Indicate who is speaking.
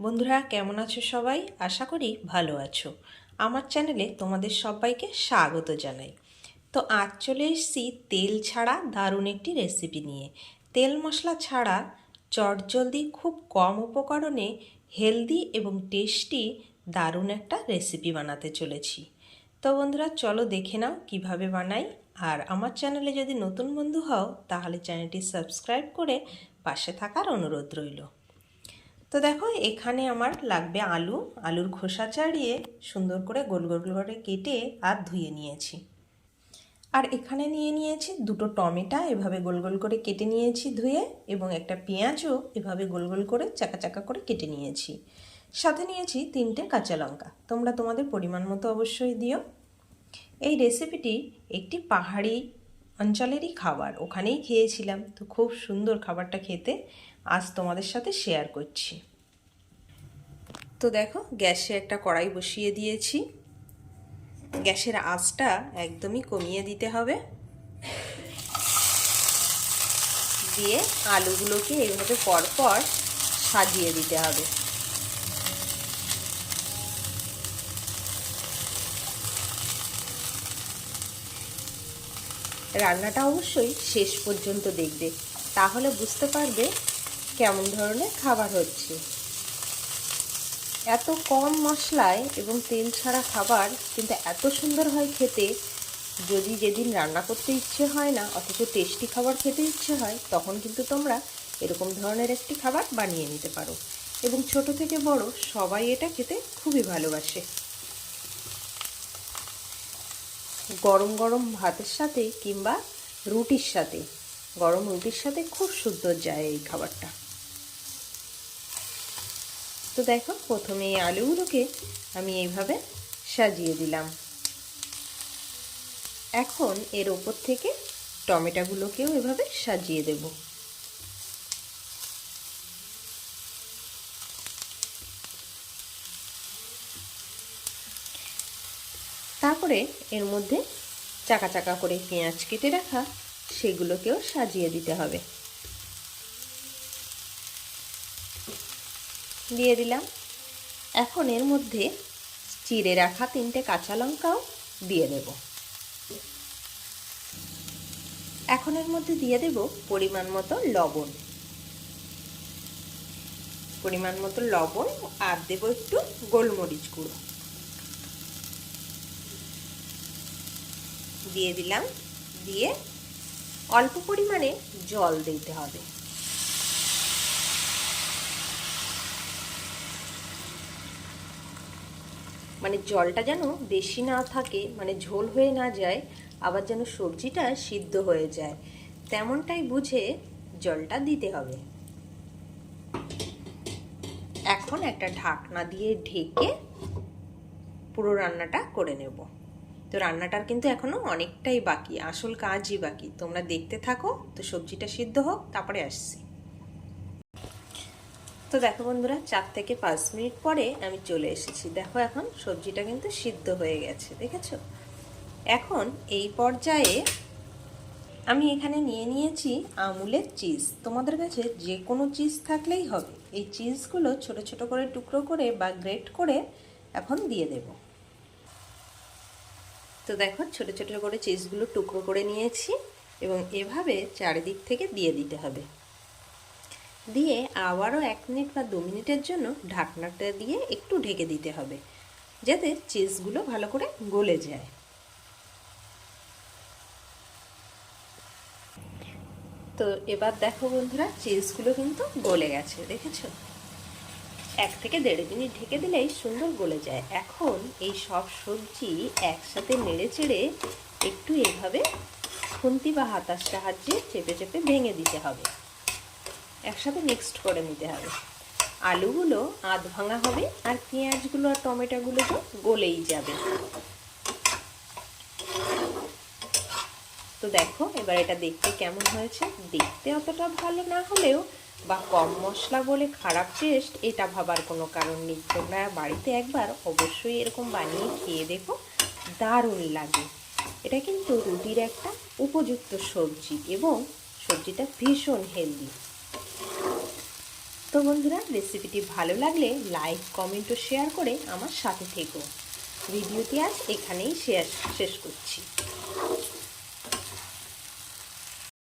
Speaker 1: বন্ধুরা, কেমন আছো সবাই? আশা করি ভালো আছো। আমার চ্যানেলে তোমাদের সবাইকে স্বাগত জানাই। তো আজ চলে এসেছি তেল ছাড়া দারুণ একটি রেসিপি নিয়ে। তেল মশলা ছাড়া চটজলদি খুব কম উপকরণে হেলদি এবং টেস্টি দারুণ একটা রেসিপি বানাতে চলেছি। তো বন্ধুরা, চলো দেখে নাও কীভাবে বানাই। আর আমার চ্যানেলে যদি নতুন বন্ধু হও, তাহলে চ্যানেলটি সাবস্ক্রাইব করে পাশে থাকার অনুরোধ রইল। তো দেখো, এখানে আমার লাগবে আলু। আলুর খোসা ছাড়িয়ে সুন্দর করে গোল গোল করে কেটে আর ধুয়ে নিয়েছি। আর এখানে নিয়ে নিয়েছি দুটো টমেটো, এভাবে গোল গোল করে কেটে নিয়েছি ধুয়ে, এবং একটা পেঁয়াজও এভাবে গোল গোল করে চাকা চাকা করে কেটে নিয়েছি। সাথে নিয়েছি তিনটে কাঁচা লঙ্কা। তোমরা তোমাদের পরিমাণ মতো অবশ্যই দিও। এই রেসিপিটি একটি পাহাড়ি অঞ্চলেরই খাবার। ওখানেই খেয়েছিলাম। তো খুব সুন্দর খাবারটা খেতে। আজ তোমাদের সাথে শেয়ার করছি। তো দেখো, গ্যাসে একটা কড়াই বসিয়ে দিয়েছি। গ্যাসের আঁচটা একদমই কমিয়ে দিতে হবে। দিয়ে আলুগুলোকে এইভাবে পরপর সাজিয়ে দিতে হবে। রান্নাটা অবশ্যই শেষ পর্যন্ত দেখবে। তাহলে বুঝতে পারবে কেমন ধরনের খাবার হচ্ছে? এত কম মশলায় এবং তেল ছাড়া খাবার কিন্তু এত সুন্দর হয় খেতে, যদি যেদিন রান্না করতে ইচ্ছে হয় না, অথচ টেস্টি খাবার খেতে ইচ্ছে হয়, তখন কিন্তু তোমরা এরকম ধরনের একটি খাবার বানিয়ে নিতে পারো। এবং ছোট থেকে বড় সবাই এটা খেতে খুবই ভালোবাসে। গরম গরম ভাতের সাথে কিংবা রুটির সাথে, গরম রুটির সাথে খুব সুন্দর যায় এই খাবারটা। তো দেখো, প্রথমে এই আলুগুলোকে আমি এইভাবে সাজিয়ে দিলাম। এখন এর ওপর থেকে টমেটোগুলোকেও এভাবে সাজিয়ে দেব। তারপরে এর মধ্যে চাকা চাকা করে পেঁয়াজ কেটে রাখা, সেগুলোকেও সাজিয়ে দিতে হবে। দিয়ে দিলাম। এখন এর মধ্যে চিড়ে রাখা তিনটে কাঁচা লঙ্কাও দিয়ে দেব। এখন এর মধ্যে দিয়ে দেব পরিমাণ মতো লবণ। পরিমাণ মতো লবণ আর দেব একটু গোলমরিচ গুঁড়ো। দিয়ে দিলাম। দিয়ে অল্প পরিমাণে জল দিতে হবে। মানে জলটা যেন বেশি না থাকে মানে ঝোল হয়ে না যায়, আবার যেন সবজিটা সিদ্ধ হয়ে যায়। তেমনটাই বুঝে জলটা দিতে হবে। এখন একটা ঢাকনা দিয়ে ঢেকে পুরো রান্নাটা করে নেব। তো রান্নাটার কিন্তু এখনও অনেকটাই বাকি, আসল কাজই বাকি। তোমরা দেখতে থাকো, তো সবজিটা সিদ্ধ হোক, তারপরে আসছি। তো দেখো বন্ধুরা, চার থেকে পাঁচ মিনিট পরে আমি চলে এসেছি। দেখো এখন সবজিটা কিন্তু সিদ্ধ হয়ে গেছে, দেখেছ? এখন এই পর্যায়ে আমি এখানে নিয়ে নিয়েছি আমুলের চিজ। তোমাদের কাছে যে কোনো চিজ থাকলেই হবে। এই চিজগুলো ছোট ছোট করে টুকরো করে বা গ্রেট করে এখন দিয়ে দেব। তো দেখো, ছোট ছোট করে চিজগুলো টুকরো করে নিয়েছি এবং এভাবে চারিদিক থেকে দিয়ে দিতে হবে। দিয়ে আবারও এক মিনিট বা দু মিনিটের জন্য ঢাকনাটা দিয়ে একটু ঢেকে দিতে হবে, যাতে চিজগুলো ভালো করে গলে যায়। তো এবার দেখো বন্ধুরা, চিজগুলো কিন্তু গলে গেছে, দেখেছ? এক থেকে দেড় মিনিট ঢেকে দিলেই সুন্দর গলে যায়। এখন এই সব সবজি একসাথে নেড়ে চেড়ে একটু এভাবে খুন্তি বা হাতার সাহায্যে চেপে চেপে ভেঙে দিতে হবে। একসাথে মিক্সড করে নিতে হবে। আলুগুলো আধ ভাঙা হবে আর পেঁয়াজগুলো আর টমেটোগুলো তো গলেই যাবে। তো দেখো, এবার এটা দেখতে কেমন হয়েছে। দেখতে অতটা ভালো না হলেও বা কম মশলা বলে খারাপ টেস্ট এটা ভাবার কোনো কারণ নেই। তোমরা বাড়িতে একবার অবশ্যই এরকম বানিয়ে খেয়ে দেখো। দারুণ লাগে। এটা কিন্তু রুটির একটা উপযুক্ত সবজি এবং সবজিটা ভীষণ হেলদি তো বন্ধুরা রেসিপিটি ভালো লাগলে লাইক কমেন্ট ও শেয়ার করে আমার সাথে থেকো। ভিডিওটি আজ এখানেই শেয়ার শেষ করছি।